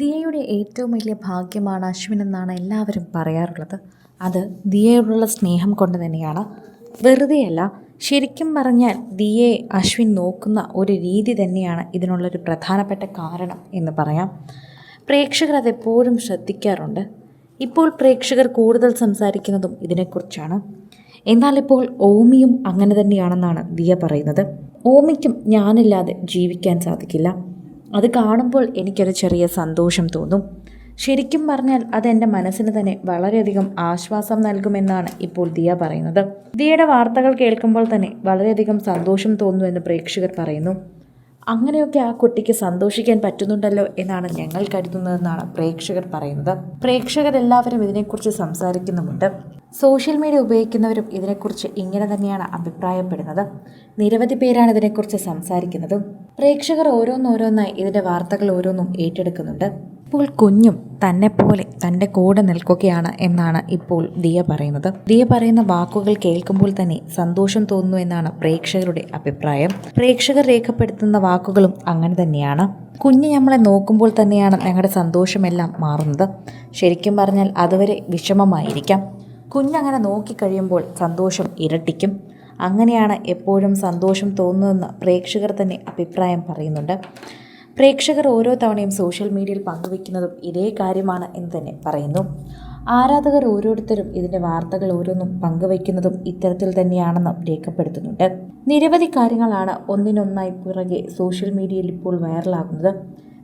ദിയയുടെ ഏറ്റവും വലിയ ഭാഗ്യമാണ് അശ്വിൻ എന്നാണ് എല്ലാവരും പറയാറുള്ളത്. അത് ദിയയോടുള്ള സ്നേഹം കൊണ്ട് തന്നെയാണ്. വെറുതെയല്ല ശരിക്കും പറഞ്ഞാൽ ദിയെ അശ്വിൻ നോക്കുന്ന ഒരു രീതി തന്നെയാണ് ഇതിനുള്ളൊരു പ്രധാനപ്പെട്ട കാരണം എന്ന് പറയാം. പ്രേക്ഷകർ അതെപ്പോഴും ശ്രദ്ധിക്കാറുണ്ട്. ഇപ്പോൾ പ്രേക്ഷകർ കൂടുതൽ സംസാരിക്കുന്നതും ഇതിനെക്കുറിച്ചാണ്. എന്നാൽ ഇപ്പോൾ ഓമിയും അങ്ങനെ തന്നെയാണെന്നാണ് ദിയ പറയുന്നത്. ഓമിക്കും ഞാനില്ലാതെ ജീവിക്കാൻ സാധിക്കില്ല. അത് കാണുമ്പോൾ എനിക്കൊരു ചെറിയ സന്തോഷം തോന്നും. ശരിക്കും പറഞ്ഞാൽ അത് എന്റെ മനസ്സിന് തന്നെ വളരെയധികം ആശ്വാസം നൽകുമെന്നാണ് ഇപ്പോൾ ദിയ പറയുന്നത്. ദിയയുടെ വാർത്തകൾ കേൾക്കുമ്പോൾ തന്നെ വളരെയധികം സന്തോഷം തോന്നുമെന്ന് പ്രേക്ഷകർ പറയുന്നു. അങ്ങനെയൊക്കെ ആ കുട്ടിക്ക് സന്തോഷിക്കാൻ പറ്റുന്നുണ്ടല്ലോ എന്നാണ് ഞങ്ങൾ കരുതുന്നതെന്നാണ് പ്രേക്ഷകർ പറയുന്നത്. പ്രേക്ഷകരെല്ലാവരും ഇതിനെക്കുറിച്ച് സംസാരിക്കുന്നുമുണ്ട്. സോഷ്യൽ മീഡിയ ഉപയോഗിക്കുന്നവരും ഇതിനെക്കുറിച്ച് ഇങ്ങനെ തന്നെയാണ് അഭിപ്രായപ്പെടുന്നത്. നിരവധി പേരാണ് ഇതിനെക്കുറിച്ച് സംസാരിക്കുന്നതും പ്രേക്ഷകർ ഓരോന്നോരോന്നായി ഇതിന്റെ വാർത്തകൾ ഓരോന്നും ഏറ്റെടുക്കുന്നുണ്ട്. ഇപ്പോൾ കുഞ്ഞും തന്നെ പോലെ തന്റെ കൂടെ നിൽക്കുകയാണ് എന്നാണ് ഇപ്പോൾ ദിയ പറയുന്നത്. ദിയ പറയുന്ന വാക്കുകൾ കേൾക്കുമ്പോൾ തന്നെ സന്തോഷം തോന്നുന്നു എന്നാണ് പ്രേക്ഷകരുടെ അഭിപ്രായം. പ്രേക്ഷകർ രേഖപ്പെടുത്തുന്ന വാക്കുകളും അങ്ങനെ തന്നെയാണ്. കുഞ്ഞ് നമ്മളെ നോക്കുമ്പോൾ തന്നെയാണ് ഞങ്ങളുടെ സന്തോഷമെല്ലാം മാറുന്നത്. ശരിക്കും പറഞ്ഞാൽ അതുവരെ വിഷമമായിരിക്കാം. കുഞ്ഞങ്ങനെ നോക്കിക്കഴിയുമ്പോൾ സന്തോഷം ഇരട്ടിക്കും. അങ്ങനെയാണ് എപ്പോഴും സന്തോഷം തോന്നുന്നതെന്ന് പ്രേക്ഷകർ തന്നെ അഭിപ്രായം പറയുന്നുണ്ട്. പ്രേക്ഷകർ ഓരോ തവണയും സോഷ്യൽ മീഡിയയിൽ പങ്കുവെക്കുന്നതും ഇതേ കാര്യമാണ് എന്ന് തന്നെ പറയുന്നു. ആരാധകർ ഓരോരുത്തരും ഇതിന്റെ വാർത്തകൾ ഓരോന്നും പങ്കുവയ്ക്കുന്നതും ഇത്തരത്തിൽ തന്നെയാണെന്ന് രേഖപ്പെടുത്തുന്നുണ്ട്. നിരവധി കാര്യങ്ങളാണ് ഒന്നിനൊന്നായി പിറകെ സോഷ്യൽ മീഡിയയിൽ ഇപ്പോൾ വൈറലാകുന്നത്.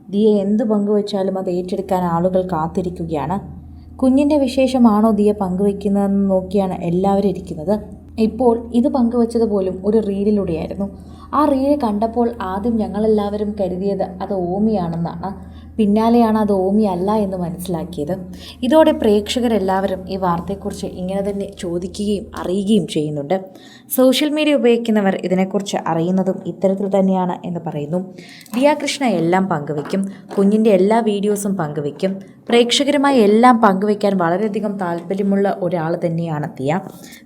ദിയ എന്ത് പങ്കുവച്ചാലും അത് ഏറ്റെടുക്കാൻ ആളുകൾ കാത്തിരിക്കുകയാണ്. കുഞ്ഞിന്റെ വിശേഷമാണോ ദിയ പങ്കുവെക്കുന്നതെന്ന് നോക്കിയാണ് എല്ലാവരും ഇരിക്കുന്നത്. ഇപ്പോൾ ഇത് പങ്കുവച്ചത് പോലും ഒരു റീലിലൂടെയായിരുന്നു. ആ റീൽ കണ്ടപ്പോൾ ആദ്യം ഞങ്ങളെല്ലാവരും കരുതിയത് അത് ഓമിയാണെന്നാണ്. പിന്നാലെയാണ് അത് ഓമി അല്ല എന്ന് മനസ്സിലാക്കിയത്. ഇതോടെ പ്രേക്ഷകരെല്ലാവരും ഈ വാർത്തയെക്കുറിച്ച് ഇങ്ങനെ തന്നെ ചോദിക്കുകയും അറിയുകയും ചെയ്യുന്നുണ്ട്. സോഷ്യൽ മീഡിയ ഉപയോഗിക്കുന്നവർ ഇതിനെക്കുറിച്ച് അറിയുന്നതും ഇത്തരത്തിൽ തന്നെയാണ് എന്ന് പറയുന്നു. ദിയാകൃഷ്ണ എല്ലാം പങ്കുവയ്ക്കും. കുഞ്ഞിന്റെ എല്ലാ വീഡിയോസും പങ്കുവയ്ക്കും. പ്രേക്ഷകരുമായി എല്ലാം പങ്കുവയ്ക്കാൻ വളരെയധികം താല്പര്യമുള്ള ഒരാൾ തന്നെയാണ് ദിയ.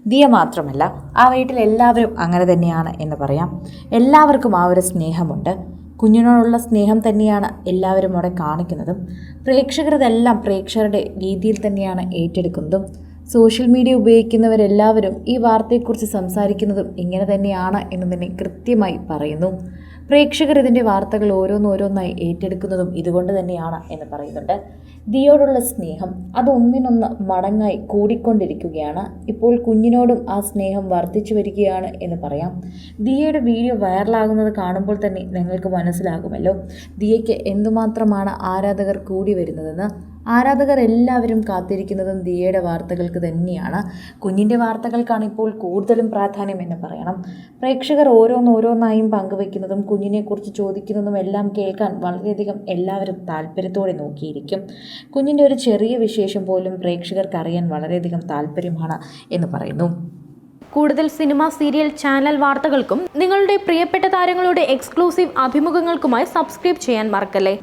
ദിയ മാത്രമല്ല ആ വീട്ടിൽ എല്ലാവരും അങ്ങനെ തന്നെയാണ് എന്ന് പറയാം. എല്ലാവർക്കും ആ ഒരു സ്നേഹമുണ്ട്. കുഞ്ഞിനോടുള്ള സ്നേഹം തന്നെയാണ് എല്ലാവരും അവിടെ കാണിക്കുന്നതും. പ്രേക്ഷകരതെല്ലാം പ്രേക്ഷകരുടെ രീതിയിൽ തന്നെയാണ് ഏറ്റെടുക്കുന്നതും. സോഷ്യൽ മീഡിയ ഉപയോഗിക്കുന്നവരെല്ലാവരും ഈ വാർത്തയെക്കുറിച്ച് സംസാരിക്കുന്നതും ഇങ്ങനെ തന്നെയാണ് എന്ന് തന്നെ കൃത്യമായി പറയുന്നു. പ്രേക്ഷകർ ഇതിന്റെ വാർത്തകൾ ഓരോന്നോരോന്നായി ഏറ്റെടുക്കുന്നതും ഇതുകൊണ്ട് തന്നെയാണ് എന്ന് പറയുന്നുണ്ട്. ദിയോടുള്ള സ്നേഹം അത് ഒന്നിനൊന്ന് മടങ്ങായി കൂടിക്കൊണ്ടിരിക്കുകയാണ്. ഇപ്പോൾ കുഞ്ഞിനോടും ആ സ്നേഹം വർദ്ധിച്ചു വരികയാണ് എന്ന് പറയാം. ദിയയുടെ വീഡിയോ വൈറലാകുന്നത് കാണുമ്പോൾ തന്നെ നിങ്ങൾക്ക് മനസ്സിലാകുമല്ലോ. ദിയയ്ക്ക് എന്തുമാത്രമാണ് ആരാധകർ കൂടി വരുന്നതെന്ന്. ആരാധകർ എല്ലാവരും കാത്തിരിക്കുന്നതും ദിയയുടെ വാർത്തകൾക്ക് തന്നെയാണ്. കുഞ്ഞിന്റെ വാർത്തകൾക്കാണ് ഇപ്പോൾ കൂടുതലും പ്രാധാന്യം എന്ന് പറയണം. പ്രേക്ഷകർ ഓരോന്നോരോന്നായും പങ്കുവെക്കുന്നതും കുഞ്ഞിനെക്കുറിച്ച് ചോദിക്കുന്നതും എല്ലാം കേൾക്കാൻ വളരെയധികം എല്ലാവരും താല്പര്യത്തോടെ നോക്കിയിരിക്കും. കുഞ്ഞിന്റെ ഒരു ചെറിയ വിശേഷം പോലും പ്രേക്ഷകർക്ക് അറിയാൻ വളരെയധികം താല്പര്യമാണ് എന്ന് പറയുന്നു. കൂടുതൽ സിനിമ സീരിയൽ ചാനൽ വാർത്തകൾക്കും നിങ്ങളുടെ പ്രിയപ്പെട്ട താരങ്ങളുടെ എക്സ്ക്ലൂസീവ് അഭിമുഖങ്ങൾക്കുമായി സബ്സ്ക്രൈബ് ചെയ്യാൻ മറക്കല്ലേ?